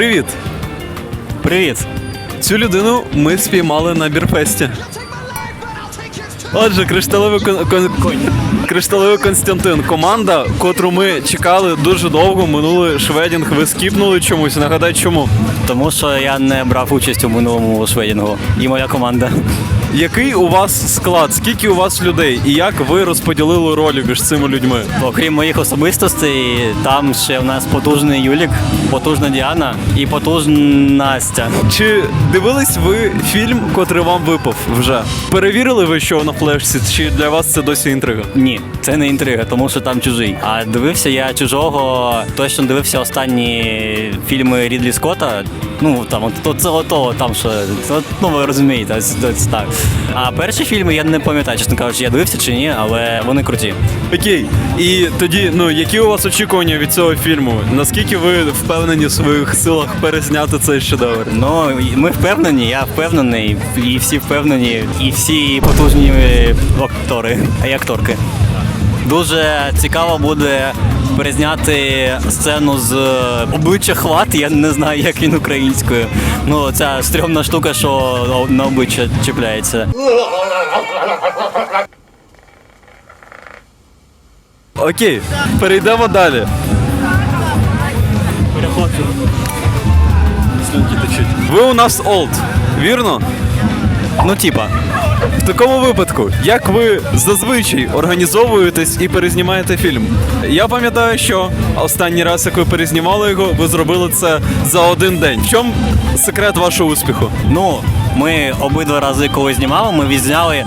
Привіт! Привіт. Цю людину ми спіймали на бірфесті. Отже, кришталевий кон... кон- Кришталевий Константин. Команда, котру ми чекали дуже довго, минулий шведінг. Ви скіпнули чомусь. Нагадай, чому? Тому що я не брав участь у минулому шведінгу. І моя команда. Який у вас склад? Скільки у вас людей? І як ви розподілили ролі між цими людьми? Окрім моїх особистостей, там ще в нас потужний Юлік, потужна Діана і потужна Настя. Чи дивились ви фільм, котрий вам випав вже? Перевірили ви, що на флешці, чи для вас це досі інтрига? Ні, це не інтрига, тому що там чужий. А дивився я чужого, точно дивився останні фільми Рідлі Скотта. Ну там от, от, от, от там що ну ви розумієте, ось, ось так. А перші фільми я не пам'ятаю, чесно кажучи, я дивився чи ні, але вони круті. Окей, і тоді, ну які у вас очікування від цього фільму? Наскільки ви впевнені в своїх силах перезняти цей шедевр? Ну, ми впевнені, я впевнений, і всі впевнені, і всі потужні актори, й акторки. Дуже цікаво буде перезняти сцену з е, обличчя хват, я не знаю, як він українською. Ну, ця стрьомна штука, що на обличчя чіпляється. Окей, перейдемо далі. Переходжу. Ви у нас олд, вірно? Ну, типа. В такому випадку, як ви зазвичай організовуєтесь і перезнімаєте фільм? Я пам'ятаю, що останній раз, як ви перезнімали його, ви зробили це за один день. В чому секрет вашого успіху? Ну, ми обидва рази, коли знімали, ми відзняли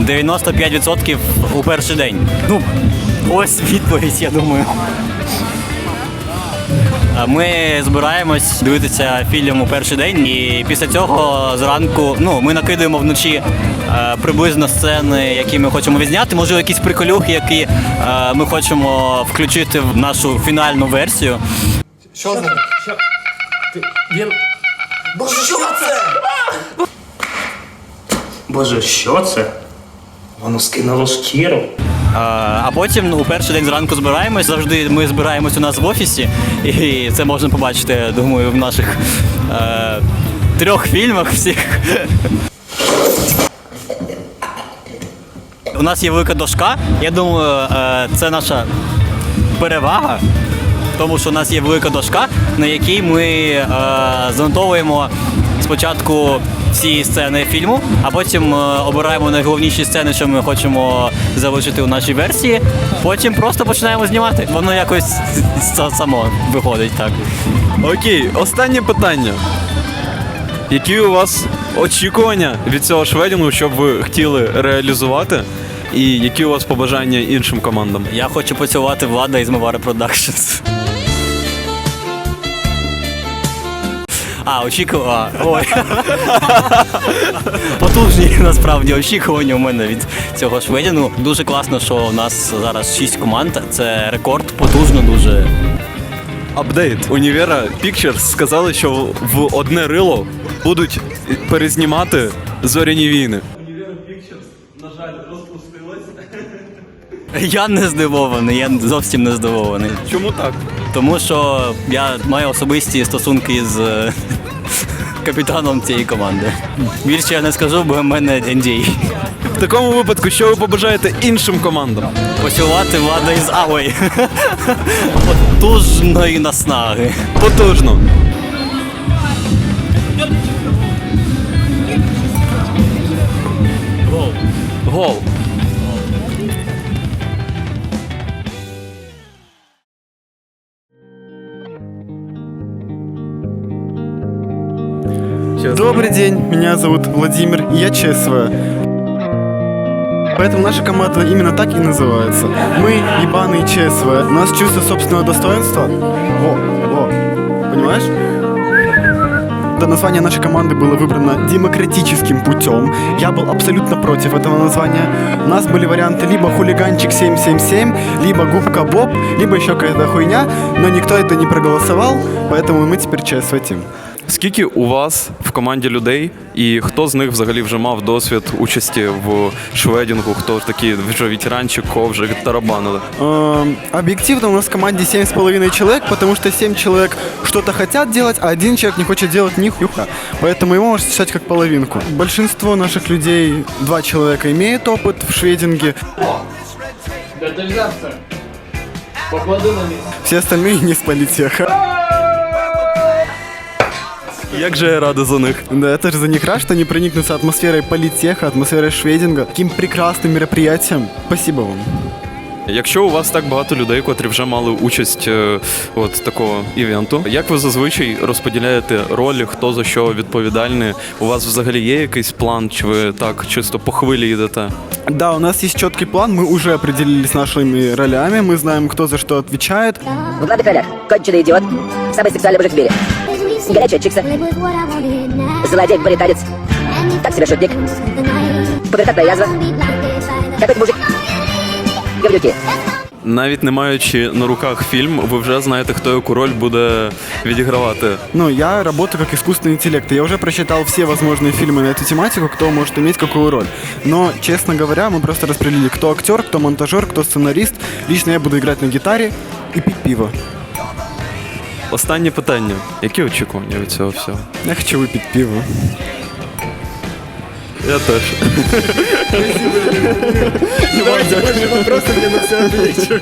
95% у перший день. Ну, ось відповідь, я думаю. Ми збираємось дивитися фільм у перший день, і після цього зранку ну, ми накидаємо вночі приблизно сцени, які ми хочемо відзняти. Може, якісь приколюхи, які е, ми хочемо включити в нашу фінальну версію. Що. Він... Боже, що це? Боже, що це? Воно скинуло шкіру. А, а потім ну, у перший день зранку збираємось. Завжди ми збираємось у нас в офісі, і це можна побачити, думаю, в наших е, трьох фільмах всіх. У нас є велика дошка. Я думаю, е, це наша перевага. Тому що у нас є велика дошка, на якій ми е, занотовуємо спочатку всі сцени фільму, а потім е, обираємо найголовніші сцени, що ми хочемо залишити у нашій версії. Потім просто починаємо знімати. Воно якось само виходить так. Окей, останнє питання. Які у вас очікування від цього шведінгу, щоб ви хотіли реалізувати? І які у вас побажання іншим командам? Я хочу поцілувати влада із Мавара Productions. А, очікував. Ой. Потужні насправді очікування у мене від цього шведінгу. Дуже класно, що у нас зараз 6 команд. Це рекорд, потужно дуже. Апдейт Універа Pictures сказали, що в одне рило будуть перезнімати зоряні війни. Я не здивований, я зовсім не здивований. Чому так? Тому що я маю особисті стосунки з е, капітаном цієї команди. Більше я не скажу, бо в мене NDA. В такому випадку, що ви побажаєте іншим командам? Поцілувати влада із Авой. Потужної наснаги. Потужно. Гол. Добрый день, меня зовут Владимир, я ЧСВ. Поэтому наша команда именно так и называется. Мы ебаные ЧСВ. У нас чувство собственного достоинства. Во, во. Понимаешь? Это название нашей команды было выбрано демократическим путем. Я был абсолютно против этого названия. У нас были варианты либо хулиганчик 777, либо губка Боб, либо еще какая-то хуйня, но никто это не проголосовал, поэтому мы теперь ЧСВ Тим. Скільки у вас в команді людей, і хто з них взагалі вже мав досвід участі в шведінгу? Хто ж такі вже ветеранчик, кого вже відтарабанили? Эм, Объективно у нас в команде 7,5 человек, потому что 7 человек что-то хотят делать, а один человек не хочет делать ни хуя. Поэтому его можно считать как половинку. Большинство наших людей, два человека, имеют опыт в швединге, Де ти взявся? Поклади на місце. все остальные не с политеха. Як же я радий за них? Да, это же за них рад, что они проникнутся атмосферой политеха, атмосферой швединга, таким прекрасным мероприятием. Спасибо вам. Якщо у вас так багато людей, котрі вже мали участь е, от такого івенту, як ви зазвичай розподіляєте ролі, хто за що відповідальний? У вас взагалі є якийсь план, чи ви так чисто по хвилі йдете? Да, у нас есть четкий план, мы уже определились с нашими ролями, мы знаем, кто за что отвечает. В главных ролях конченый идиот, самый сексуальный мужик в мире, горячая чикса, злодей-баритарец, так себе шутник, пубертатная язва, какой-то мужик, говнюки. Навіть не маючи на руках фільм, ви вже знаєте, хто яку роль буде відігравати. Ну, я работаю как искусственный интеллект. Я уже просчитал все возможные фильмы на эту тематику, кто может иметь какую роль. Но, честно говоря, мы просто распределили, кто актер, кто монтажер, кто сценарист. Лично я буду играть на гитаре и пить пиво. Останнє питання: які очікування від цього всього? Я хочу випити пиво. Я теж. Просто мне на все отвечу.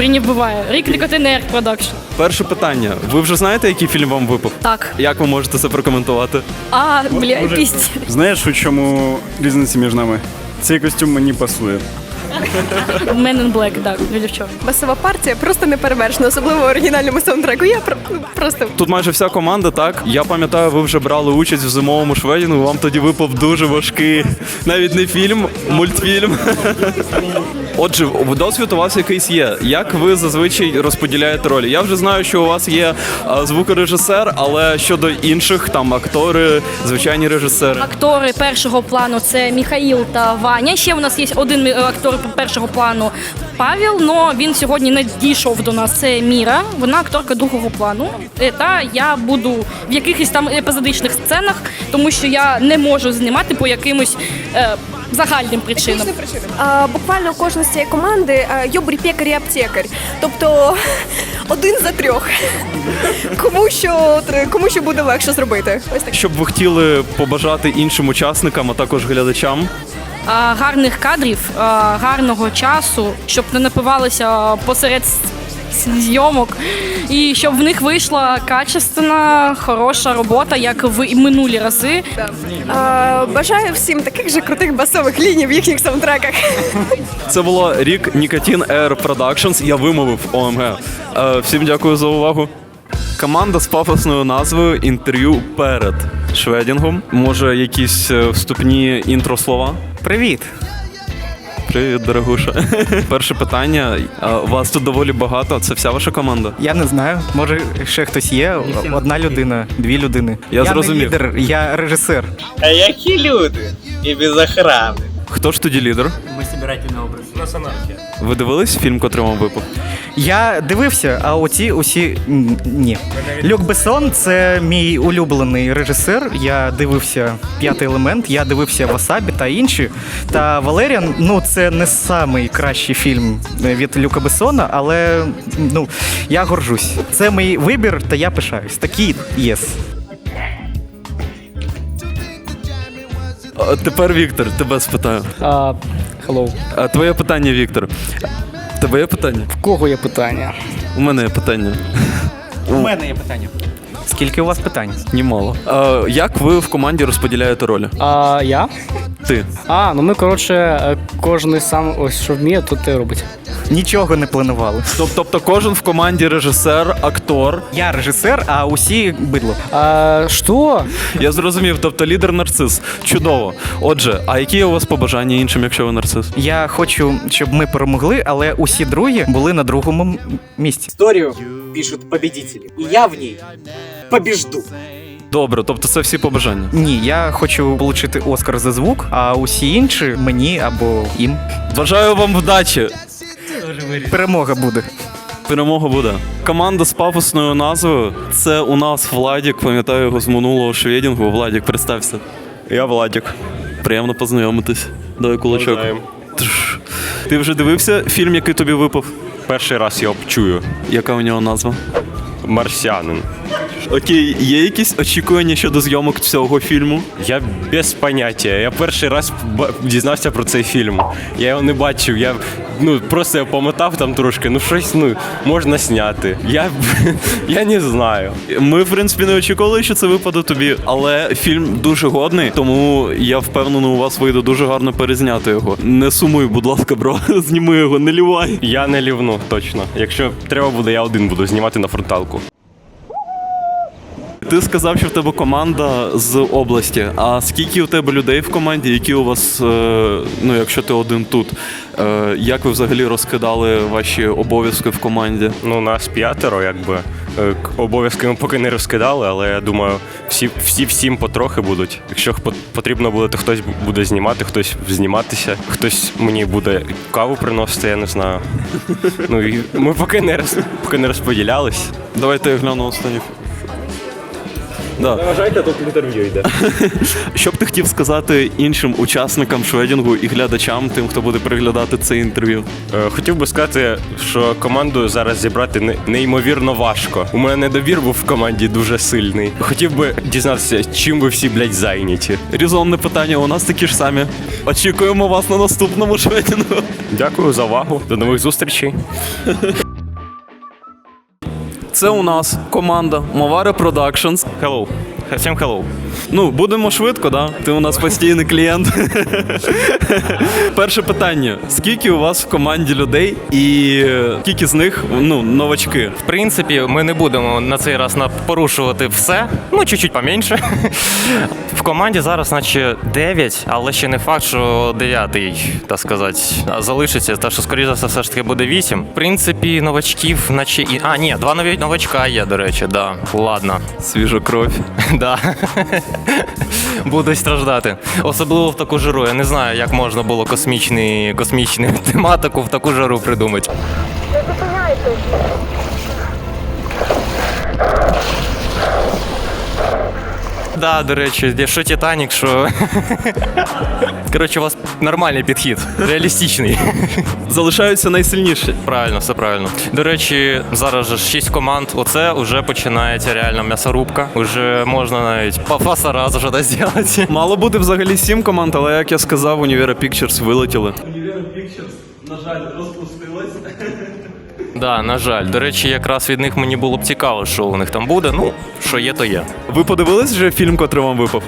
Куріння вбиває. Рік Нікотинер продакшн. Перше питання. Ви вже знаєте, який фільм вам випав? Так. Як ви можете це прокоментувати? А, бля, пість. Знаєш, у чому різниця між нами? Цей костюм мені пасує. Men in Black, так, люди в чорному. Басова партія просто не перевершена, особливо в оригінальному саундтреку. Я про- ну, просто Тут майже вся команда, так? Я пам'ятаю, ви вже брали участь в зимовому шведінгу. Вам тоді випав дуже важкий, навіть не фільм, мультфільм. Отже, досвід у вас якийсь є. Як ви зазвичай розподіляєте ролі? Я вже знаю, що у вас є а, звукорежисер, але щодо інших там актори, звичайні режисери. Актори першого плану це Міхаїл та Ваня. Ще у нас є один е, актор першого плану Павел, але він сьогодні не дійшов до нас. Це Міра, вона акторка другого плану. Е, Та я буду в якихось там епізодичних сценах, тому що я не можу знімати по якимось е, загальним причинам. а, буквально кожна з цієї команди а, йобрі пекар і аптекар. Тобто один за трьох. Кому що кому що буде легше зробити. Ось так. Що б ви хотіли побажати іншим учасникам, а також глядачам? А, гарних кадрів, гарного часу, щоб не напивалися посеред зйомок, і щоб в них вийшла качественна, хороша робота, як в і минулі рази. А, бажаю всім таких же крутих басових ліній в їхніх саундтреках. Це було рік Nicotine Air Productions. Я вимовив ОМГ. Е, всім дякую за увагу. Команда з пафосною назвою інтерв'ю перед шведінгом. Може, якісь е, вступні інтро слова? Привіт! Привіт, дорогуша. Перше питання. Е, Вас тут доволі багато. Це вся ваша команда? Я не знаю. Може, ще хтось є. Одна людина, дві людини. Я не зрозумів. лідер, я режисер. А які люди? І без охрани. Хто ж тоді лідер? Ми збирательний образ. Ви дивились фільм, котрий вам випав? Я дивився, а оці усі м, ні. Люк Бессон це мій улюблений режисер. Я дивився п'ятий елемент, я дивився Васабі та інші. Та Валеріан, ну це не самий кращий фільм від Люка Бессона, але ну я горжусь. Це мій вибір, та я пишаюсь. Такий єс. А тепер Віктор, тебе спитаю. А, hello. А твоє питання, Віктор. Тебе є питання? В кого є питання? У мене є питання. У мене є питання. Скільки у вас питань? Німало. Е, як ви в команді розподіляєте ролі? А, я? Ти. А, ну ми, коротше, е, кожен сам ось що вміє, то те робить. Нічого не планували. Тоб- Тобто кожен в команді режисер, актор. Я режисер, а усі бидло. А, що? Я зрозумів, тобто лідер нарцис. Чудово. Отже, а які у вас побажання іншим, якщо ви нарцис? Я хочу, щоб ми перемогли, але усі другі були на другому місці. Історію пишуть победителі. І я в ній побіжду. Добре, тобто це всі побажання. Ні, я хочу отримати Оскар за звук, а усі інші мені або їм. Бажаю вам вдачі. Перемога буде. Перемога буде. Команда з пафосною назвою. Це у нас Владік, пам'ятаю його з минулого шведінгу. Владік, представся. Я Владик. Приємно познайомитись. Давай кулачок. Тш. Ти вже дивився фільм, який тобі випав? Перший раз його чую. Яка у нього назва? Марсіанин. Окей, є якісь очікування щодо зйомок цього фільму? Я без поняття. Я перший раз дізнався про цей фільм. Я його не бачив. Я ну просто я помотав там трошки. Ну щось ну можна зняти. Я, я не знаю. Ми, в принципі, не очікували, що це випаде тобі, але фільм дуже годний, тому я впевнений, у вас вийде дуже гарно перезняти його. Не сумуй, будь ласка, бро, зніми його, не лівай. Я не лівну точно. Якщо треба буде, я один буду знімати на фронталку. Ти сказав, що в тебе команда з області. А скільки у тебе людей в команді? Які у вас, е, ну якщо ти один тут, е, як ви взагалі розкидали ваші обов'язки в команді? Ну, нас п'ятеро, якби. Е, Обов'язки ми поки не розкидали, але я думаю, всі, всі всім потрохи будуть. Якщо по- потрібно буде, то хтось буде знімати, хтось зніматися, хтось мені буде каву приносити, я не знаю. Ну і ми поки не роз, поки не розподілялись. Давайте я гляну останніх. Да. Вважайте, тут інтерв'ю йде. Що б ти хотів сказати іншим учасникам шведінгу і глядачам, тим, хто буде переглядати це інтерв'ю? Е, Хотів би сказати, що команду зараз зібрати неймовірно важко. У мене недовір був в команді дуже сильний. Хотів би дізнатися, чим ви всі, блядь, зайняті. Різонне питання, у нас такі ж самі. Очікуємо вас на наступному шведінгу. Дякую за увагу. До нових зустрічей. Це у нас команда Мовари Productions. Hello. Всім hello. Ну, будемо швидко, да? Ти у нас постійний клієнт. Перше питання: скільки у вас в команді людей і скільки з них ну, новачки? В принципі, ми не будемо на цей раз на- порушувати все, ну чуть-чуть поменше. В команді зараз, наче 9, але ще не факт, що 9, так сказати, залишиться. Так що, скоріше за все, все ж таки буде 8. В принципі, новачків, наче і. А, ні, два нові новачка є, до речі, да. Ладно. Свіжа кров. Да. Будуть страждати. Особливо в таку жару. Я не знаю, як можна було космічний, космічну тематику в таку жару придумати. Да, до речі, якщо Титанік, що. Коротше, у вас нормальний підхід, реалістичний. Залишаються найсильніші. Правильно, все правильно. До речі, зараз же 6 команд. Оце вже починається реально м'ясорубка. Уже можна навіть по раз вже да, зробити. Мало бути взагалі сім команд, але як я сказав, Універа Pictures вилетіли. Да, на жаль. До речі, якраз від них мені було б цікаво, що у них там буде. Ну, що є, то є. Ви подивились вже фільм, котрий вам випав?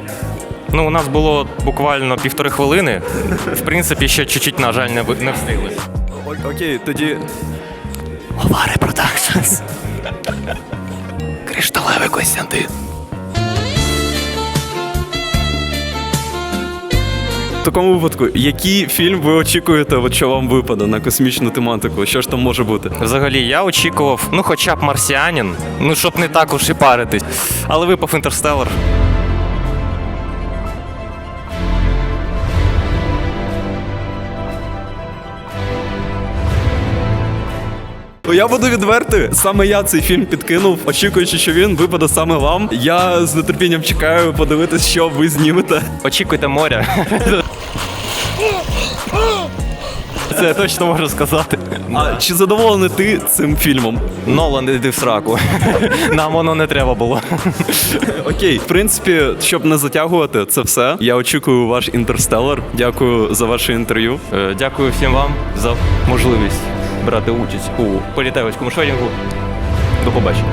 Ну, у нас було буквально півтори хвилини. В принципі, ще чуть-чуть, на жаль, не, ви- не встигли. О- Окей, тоді. Овари Продакшнс. Кришталевий Костянтин. Такому випадку, який фільм ви очікуєте, от що вам випаде на космічну тематику? Що ж там може бути? Взагалі, я очікував, ну хоча б марсіанін, ну щоб не так уж і паритись. Але випав інтерстелар. Ну, Я буду відвертий. Саме я цей фільм підкинув, очікуючи, що він випаде саме вам. Я з нетерпінням чекаю подивитись, що ви знімете. Очікуйте моря. Це я точно можу сказати. А чи задоволений ти цим фільмом? Нолан, іди в сраку. Нам воно не треба було. Окей, в принципі, щоб не затягувати, це все. Я очікую ваш інтерстелар. Дякую за ваше інтерв'ю. Е, Дякую всім вам за можливість брати участь у політавицькому шведінгу. До побачення.